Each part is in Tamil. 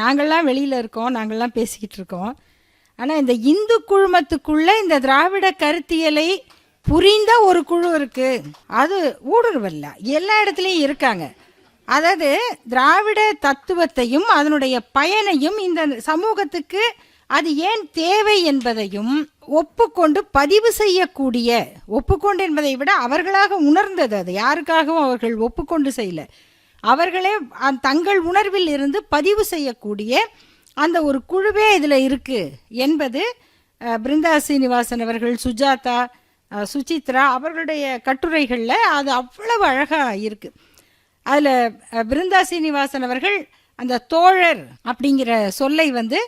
நாங்கள்லாம் வெளியில் இருக்கோம் நாங்கள்லாம் பேசிக்கிட்டு இருக்கோம். ஆனால் இந்த இந்து குழுமத்துக்குள்ளே இந்த திராவிட கருத்தியலை புரிந்த ஒரு குழு இருக்குது அது ஊடுருவல்ல. எல்லா இடத்துலையும் இருக்காங்க. அதாவது திராவிட தத்துவத்தையும் அதனுடைய பயனையும் இந்த சமூகத்துக்கு அது ஏன் தேவை என்பதையும் ஒப்புக்கொண்டு பதிவு செய்யக்கூடிய ஒப்புக்கொண்டு என்பதை விட அவர்களாக உணர்ந்தது அது. யாருக்காகவும் அவர்கள் ஒப்புக்கொண்டு செய்யல. அவர்களே தங்கள் உணர்வில் இருந்து பதிவு செய்யக்கூடிய அந்த ஒரு குழுவே இதில் இருக்குது என்பது பிருந்தா சீனிவாசன் அவர்கள் சுஜாதா சுசித்ரா அவர்களுடைய கட்டுரைகளில் அது அவ்வளவு அழகாக இருக்குது அதில் பிருந்தா சீனிவாசன் அவர்கள் அந்த தோழர் அப்படிங்கிற சொல்லை வந்து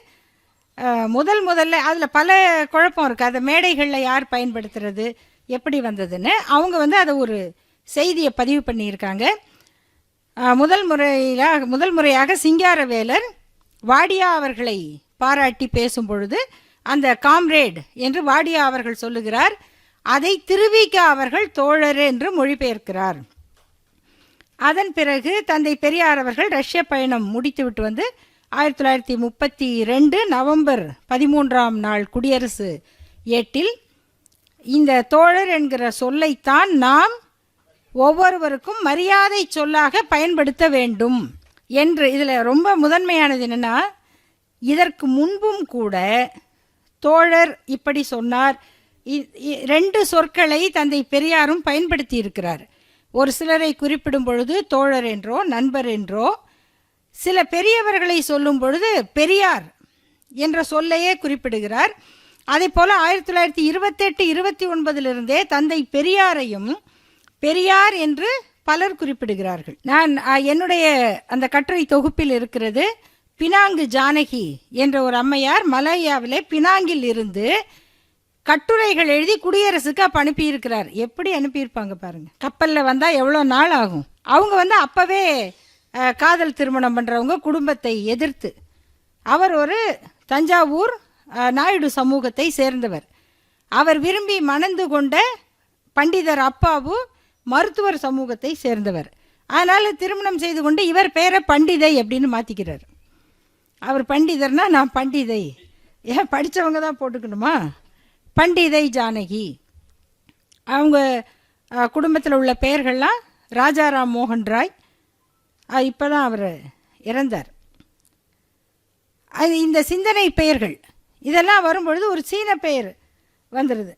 முதல் முதல்ல அதில் பல குழப்பம் இருக்குது அதை மேடைகளில் யார் பயன்படுத்துறது எப்படி வந்ததுன்னு. அவங்க வந்து அதை ஒரு செய்தியை பதிவு பண்ணியிருக்காங்க. முதல் முறையாக முதல் முறையாக சிங்காரவேலர் வாடியா அவர்களை பாராட்டி பேசும் பொழுது அந்த காம்ரேட் என்று வாடியா அவர்கள் சொல்லுகிறார் அதை திருவிக அவர்கள் தோழர் என்று மொழிபெயர்க்கிறார். அதன் பிறகு தந்தை பெரியார் அவர்கள் ரஷ்ய பயணம் முடித்துவிட்டு வந்து ஆயிரத்தி தொள்ளாயிரத்தி முப்பத்தி ரெண்டு நவம்பர் பதிமூன்றாம் நாள் குடியரசு ஏட்டில் இந்த தோழர் என்கிற சொல்லைத்தான் நாம் ஒவ்வொருவருக்கும் மரியாதை சொல்லாக பயன்படுத்த வேண்டும் என்று இதில் ரொம்ப முதன்மையானது என்னென்னா இதற்கு முன்பும் கூட தோழர் இப்படி சொன்னார். இ- இ- ரெண்டு சொற்களை தந்தை பெரியாரும் பயன்படுத்தி இருக்கிறார். ஒரு சிலரை குறிப்பிடும் பொழுது தோழர் என்றோ நண்பர் என்றோ சில பெரியவர்களை சொல்லும் பொழுது பெரியார் என்ற சொல்லையே குறிப்பிடுகிறார். அதே போல் ஆயிரத்தி தொள்ளாயிரத்தி இருபத்தெட்டு இருபத்தி ஒன்பதிலிருந்தே தந்தை பெரியாரையும் பெரியார் என்று பலர் குறிப்பிடுகிறார்கள். நான் என்னுடைய அந்த கட்டுரை தொகுப்பில் இருக்கிறது பினாங்கு ஜானகி என்ற ஒரு அம்மையார் மலையாவிலே பினாங்கில் இருந்து கட்டுரைகள் எழுதி குடியரசுக்கு அப்போ அனுப்பியிருக்கிறார். எப்படி அனுப்பியிருப்பாங்க பாருங்க. கப்பலில் வந்தால் எவ்வளோ நாள் ஆகும்? அவங்க வந்து அப்போவே காதல் திருமணம் பண்ணுறவங்க குடும்பத்தை எதிர்த்து. அவர் ஒரு தஞ்சாவூர் நாயுடு சமூகத்தை சேர்ந்தவர். அவர் விரும்பி மணந்து கொண்ட பண்டிதர் அப்பாவு மருத்துவர் சமூகத்தை சேர்ந்தவர். அதனால் திருமணம் செய்து கொண்டு இவர் பேரை பண்டிதை அப்படின்னு மாற்றிக்கிறார் அவர் பண்டிதர்னா நான் பண்டிதை. ஏன் படித்தவங்க தான் போட்டுக்கணுமா? பண்டிதை ஜானகி. அவங்க குடும்பத்தில் உள்ள பெயர்கள்லாம் ராஜாராம் மோகன் ராய். இப்போ தான் அவர் இறந்தார். அது இந்த சிந்தனை பெயர்கள். இதெல்லாம் வரும்பொழுது ஒரு சீன பெயர் வந்துடுது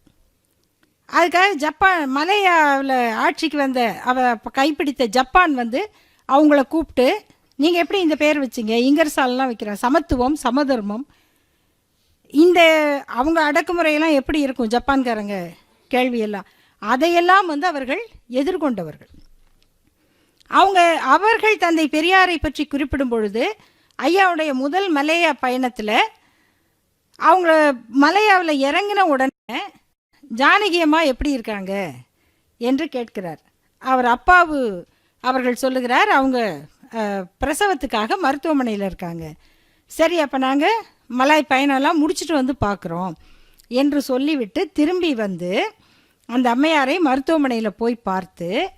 அதுக்காக ஜப்பான் மலையாவில் ஆட்சிக்கு வந்த அவ கைப்பிடித்த ஜப்பான் வந்து அவங்கள கூப்பிட்டு நீங்கள் எப்படி இந்த பெயர் வச்சீங்க? இங்கர்சால்லாம் வைக்கிற சமத்துவம் சமதர்மம். இந்த அவங்க அடக்குமுறையெல்லாம் எப்படி இருக்கும் ஜப்பான்காரங்க? கேள்வியெல்லாம். அதையெல்லாம் வந்து அவர்கள் எதிர்கொண்டவர்கள். அவங்க அவர்கள் தந்தை பெரியாரை பற்றி குறிப்பிடும் பொழுது ஐயாவுடைய முதல் மலையா பயணத்தில் அவங்க மலையாவில் இறங்கின உடனே ஜானகி அம்மா எப்படி இருக்காங்க? என்று கேட்கிறார். அவர் அப்பாவு அவர்கள் சொல்லுகிறார் அவங்க பிரசவத்துக்காக மருத்துவமனையில் இருக்காங்க. சரி அப்போ நாங்கள் மலாய் பயணம்லாம் முடிச்சுட்டு வந்து பார்க்குறோம் என்று சொல்லிவிட்டு திரும்பி வந்து அந்த அம்மையாரை மருத்துவமனையில் போய் பார்த்து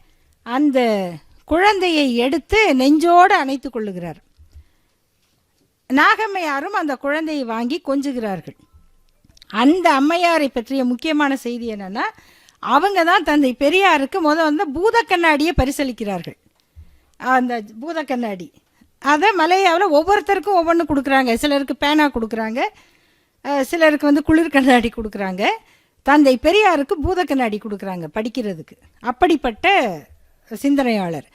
அந்த குழந்தையை எடுத்து நெஞ்சோடு அணைத்து கொள்ளுகிறார். நாகம்மையாரும் அந்த குழந்தையை வாங்கி கொஞ்சுகிறார்கள். அந்த அம்மையாரை பற்றிய முக்கியமான செய்தி என்னென்னா அவங்க தான் தந்தை பெரியாருக்கு முதல் வந்து பூத கண்ணாடியை பரிசளிக்கிறார்கள். அந்த பூத கண்ணாடி. அதை மலையாவில் ஒவ்வொருத்தருக்கும் ஒவ்வொன்று கொடுக்குறாங்க. சிலருக்கு பேனா கொடுக்குறாங்க. சிலருக்கு வந்து குளிர் கண்ணாடி கொடுக்குறாங்க. தந்தை பெரியாருக்கு பூத கண்ணாடி கொடுக்குறாங்க படிக்கிறதுக்கு. அப்படிப்பட்ட சிந்தனையாளர்.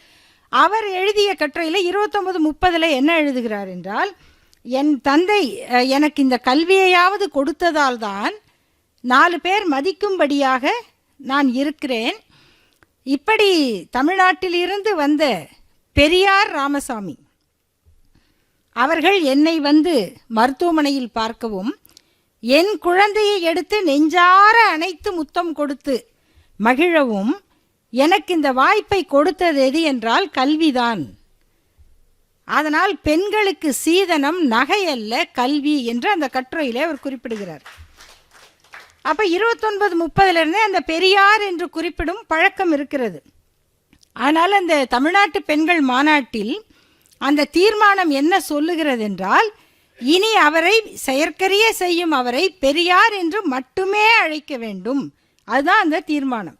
அவர் எழுதிய கட்டுரையில் இருபத்தொம்பது முப்பதில் என்ன எழுதுகிறார் என்றால் என் தந்தை எனக்கு இந்த கல்வியையாவது கொடுத்ததால் தான் நாலு பேர் மதிக்கும்படியாக நான் இருக்கிறேன். இப்படி தமிழ்நாட்டிலிருந்து வந்த பெரியார் ராமசாமி அவர்கள் என்னை வந்து மருத்துவமனையில் பார்க்கவும் என் குழந்தையை எடுத்து நெஞ்சார அனைத்து முத்தம் கொடுத்து மகிழவும் எனக்கு இந்த வாய்ப்பை கொடுத்தது எது என்றால் கல்விதான். அதனால் பெண்களுக்கு சீதனம் நகையல்ல கல்வி என்று அந்த கட்டுரையிலே அவர் குறிப்பிடுகிறார். அப்போ இருபத்தொன்பது முப்பதுலேருந்தே அந்த பெரியார் என்று குறிப்பிடும் பழக்கம் இருக்கிறது. ஆனால் அந்த தமிழ்நாட்டு பெண்கள் மாநாட்டில் அந்த தீர்மானம் என்ன சொல்லுகிறது என்றால் இனி அவரை செயற்கரிய செய்யும் அவரை பெரியார் என்று மட்டுமே அழைக்க வேண்டும். அதுதான் அந்த தீர்மானம்.